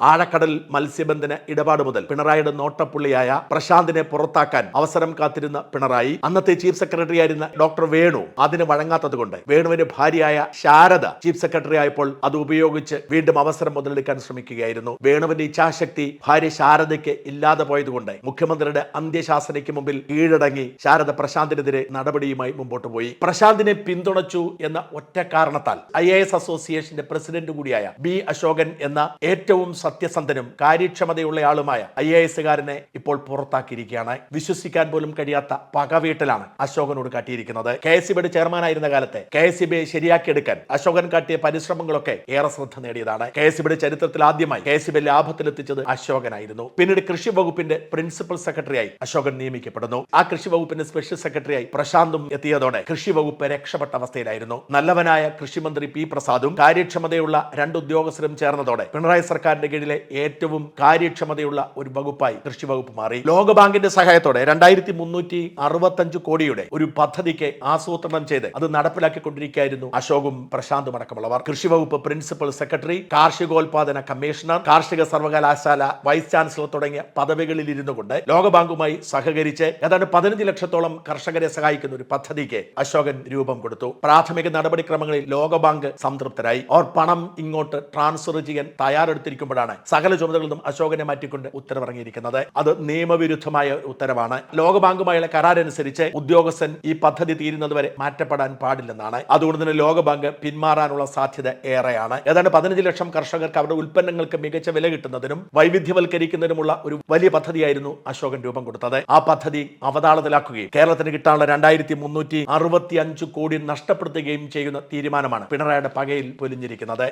ആഴക്കടൽ മത്സ്യബന്ധന ഇടപാട് മുതൽ പിണറായിയുടെ നോട്ടപ്പുള്ളിയായ പ്രശാന്തിനെ പുറത്താക്കാൻ അവസരം കാത്തിരുന്ന പിണറായി അന്നത്തെ ചീഫ് സെക്രട്ടറി ആയിരുന്ന ഡോക്ടർ വേണു അതിന് വഴങ്ങാത്തതുകൊണ്ട് വേണുവിന്റെ ഭാര്യയായ ശാരദ ചീഫ് സെക്രട്ടറി ആയപ്പോൾ അത് ഉപയോഗിച്ച് വീണ്ടും അവസരം മുതലെടുക്കാൻ ശ്രമിക്കുകയായിരുന്നു. വേണുവിന്റെ ഇച്ഛാശക്തി ഭാര്യ ശാരദയ്ക്ക് ഇല്ലാതെ പോയതുകൊണ്ട് മുഖ്യമന്ത്രിയുടെ അന്ത്യശാസനയ്ക്ക് മുമ്പിൽ കീഴടങ്ങി ശാരദ പ്രശാന്തിനെതിരെ നടപടിയുമായി മുമ്പോട്ട് പോയി. പ്രശാന്തിനെ പിന്തുണച്ചു എന്ന ഒറ്റ കാരണത്താൽ ഐ അസോസിയേഷന്റെ പ്രസിഡന്റ് കൂടിയായ ബി അശോകൻ എന്ന ഏറ്റവും സത്യസന്ധനും കാര്യക്ഷമതയുള്ളയാളുമായ ഐ എ എസുകാരനെ ഇപ്പോൾ പുറത്താക്കിയിരിക്കുകയാണ്. വിശ്വസിക്കാൻ പോലും കഴിയാത്ത പകവീട്ടലാണ് അശോകനോട് കാട്ടിയിരിക്കുന്നത്. കെ എസ് സിബിയുടെ ചെയർമാനായിരുന്ന കാലത്തെ കെ എസ് സിബിയെ ശരിയാക്കിയെടുക്കാൻ അശോകൻ കാട്ടിയ പരിശ്രമങ്ങളൊക്കെ ഏറെ ശ്രദ്ധ നേടിയതാണ്. കെ എസ് സിബിയുടെ ചരിത്രത്തിൽ ആദ്യമായി കെ എസ് സിബി ലാഭത്തിലെത്തിച്ചത് അശോകനായിരുന്നു. പിന്നീട് കൃഷി വകുപ്പിന്റെ പ്രിൻസിപ്പൽ സെക്രട്ടറിയായി അശോകൻ നിയമിക്കപ്പെടുന്നു. ആ കൃഷി വകുപ്പിന്റെ സ്പെഷ്യൽ സെക്രട്ടറിയായി പ്രശാന്തും എത്തിയതോടെ കൃഷി വകുപ്പ് രക്ഷപ്പെട്ട അവസ്ഥയിലായിരുന്നു. നല്ലവനായ കൃഷിമന്ത്രി പി പ്രസാദും കാര്യക്ഷമതയുള്ള രണ്ട് ഉദ്യോഗസ്ഥരും ചേർന്നതോടെ പിണറായി സർക്കാരിന്റെ കീഴിലെ ഏറ്റവും കാര്യക്ഷമതയുള്ള ഒരു വകുപ്പായി കൃഷി വകുപ്പ് മാറി. ലോകബാങ്കിന്റെ സഹായത്തോടെ രണ്ടായിരത്തി മുന്നൂറ്റി അറുപത്തഞ്ച് കോടിയുടെ ഒരു പദ്ധതിക്ക് ആസൂത്രണം ചെയ്ത് അത് നടപ്പിലാക്കിക്കൊണ്ടിരിക്കുകയായിരുന്നു അശോകും പ്രശാന്തും അടക്കമുള്ളവർ. കൃഷി വകുപ്പ് പ്രിൻസിപ്പൽ സെക്രട്ടറി കാർഷികോൽപാദന കമ്മീഷണർ കാർഷിക സർവകലാശാല വൈസ് ചാൻസലർ തുടങ്ങിയ പദവികളിൽ ഇരുന്നു കൊണ്ട് ലോകബാങ്കുമായി സഹകരിച്ച് ഏതാണ്ട് പതിനഞ്ച് ലക്ഷത്തോളം കർഷകരെ സഹായിക്കുന്ന ഒരു പദ്ധതിക്ക് അശോകൻ രൂപം കൊടുത്തു. പ്രാഥമിക നടപടിക്രമങ്ങളിൽ ലോകബാങ്ക് സംതൃപ്തരായി. അവർ പണം ഇങ്ങോട്ട് ട്രാൻസ്ഫർ ചെയ്യാൻ തയ്യാറെടുത്തിരിക്കുമ്പോഴാണ് സകല ചുമതലകളിൽ നിന്നും അശോകനെ മാറ്റിക്കൊണ്ട് ഉത്തരവിറങ്ങിയിരിക്കുന്നത്. അത് നിയമവിരുദ്ധമായ ഉത്തരവാണ്. ലോകബാങ്കുമായുള്ള കരാറനുസരിച്ച് ഉദ്യോഗസ്ഥൻ ഈ പദ്ധതി തീരുന്നത് വരെ മാറ്റപ്പെടാൻ പാടില്ലെന്നാണ്. അതുകൊണ്ട് തന്നെ ലോകബാങ്ക് പിന്മാറാനുള്ള സാധ്യത ഏറെയാണ്. ഏതാണ്ട് പതിനഞ്ച് ലക്ഷം കർഷകർക്ക് അവരുടെ ഉൽപ്പന്നങ്ങൾക്ക് മികച്ച വില കിട്ടുന്നതിനും വൈവിധ്യവൽക്കരിക്കുന്നതിനുമുള്ള ഒരു വലിയ പദ്ധതിയായിരുന്നു അശോകൻ രൂപം കൊടുത്തത്. ആ പദ്ധതി അവതാളത്തിലാക്കുകയും കേരളത്തിന് കിട്ടാനുള്ള രണ്ടായിരത്തി മുന്നൂറ്റി അറുപത്തി അഞ്ച് കോടി നഷ്ടപ്പെടുത്തുകയും ചെയ്യുന്ന തീരുമാനമാണ് പിണറായിയുടെ പകയിൽ പൊലിഞ്ഞിരിക്കുന്നത്.